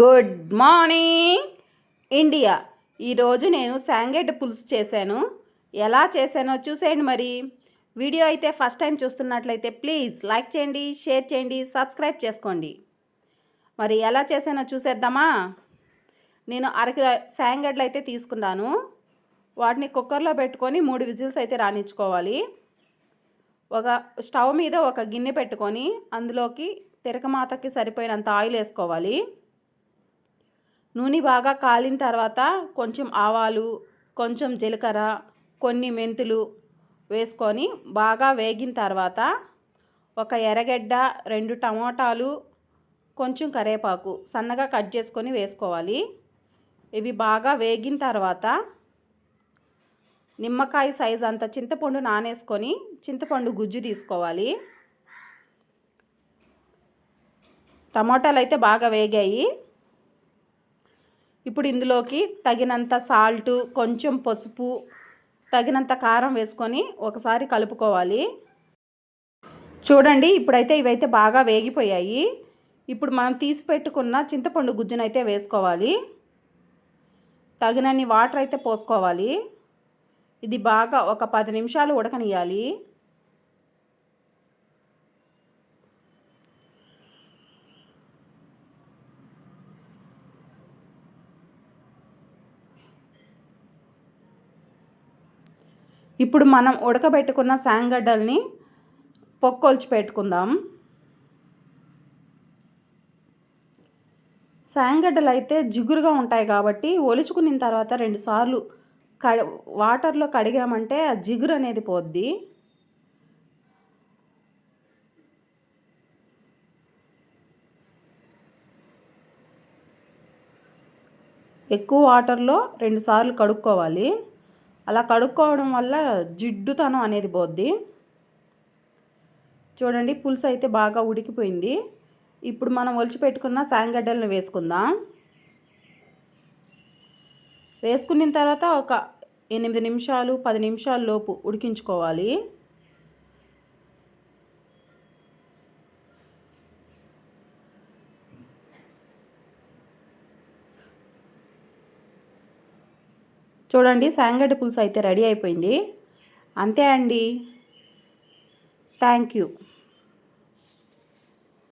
Good morning. India. ఈరోజు నేను శాంగెడ్ పులుసు చేశాను. ఎలా చేశానో చూసేయండి మరి. వీడియో అయితే ఫస్ట్ టైం చూస్తున్నట్లయితే ప్లీజ్ లైక్ చేయండి షేర్ చేయండి సబ్స్క్రైబ్ చేసుకోండి. మరి ఎలా చేశానో చూసేద్దామా? నేను అరకిలో శాంగడ్లు అయితే తీసుకున్నాను. వాటిని కుక్కర్లో పెట్టుకొని మూడు విజిల్స్ అయితే రాణించుకోవాలి. ఒక స్టవ్ మీద ఒక గిన్నె పెట్టుకొని అందులోకి తిరకమాతకి సరిపోయినంత ఆయిల్ వేసుకోవాలి. నూనె బాగా కాలిన తర్వాత కొంచెం ఆవాలు కొంచెం జీలకర్ర కొన్ని మెంతులు వేసుకొని బాగా వేగిన తర్వాత ఒక ఎర్రగడ్డ రెండు టమోటాలు కొంచెం కరివేపాకు సన్నగా కట్ చేసుకొని వేసుకోవాలి. ఇవి బాగా వేగిన తర్వాత నిమ్మకాయ సైజ్ అంత చింతపండు నానేసుకొని చింతపండు గుజ్జు తీసుకోవాలి. టమోటాలు అయితే బాగా వేగాయి. ఇప్పుడు ఇందులోకి తగినంత సాల్ట్ కొంచెం పసుపు తగినంత కారం వేసుకొని ఒకసారి కలుపుకోవాలి. చూడండి ఇప్పుడైతే ఇవైతే బాగా వేగిపోయాయి. ఇప్పుడు మనం తీసి పెట్టుకున్న చింతపండు గుజ్జునైతే వేసుకోవాలి. తగినన్ని వాటర్ అయితే పోసుకోవాలి. ఇది బాగా ఒక పది నిమిషాలు ఉడకనియాలి ఇప్పుడు మనం ఉడకబెట్టుకున్న శాంగడ్డల్ని పొక్కొల్చి పెట్టుకుందాం. శాంగడ్డలు అయితే జిగురుగా ఉంటాయి కాబట్టి ఒలుచుకున్న తర్వాత రెండుసార్లు క వాటర్లో కడిగామంటే ఆ జిగురు అనేది పోద్ది. ఎక్కువ వాటర్లో రెండుసార్లు కడుక్కోవాలి. అలా కడుక్కోవడం వల్ల జిడ్డుతనం అనేది పోద్ది. చూడండి పులుసు అయితే బాగా ఉడికిపోయింది. ఇప్పుడు మనం ఒలిచిపెట్టుకున్న సాంగడ్డలను వేసుకుందాం. వేసుకున్న తర్వాత ఒక ఎనిమిది నిమిషాలు పది నిమిషాల లోపు ఉడికించుకోవాలి. చూడండి సాంగడ్డ పులుసు అయితే రెడీ అయిపోయింది. అంతే అండి. Thank you.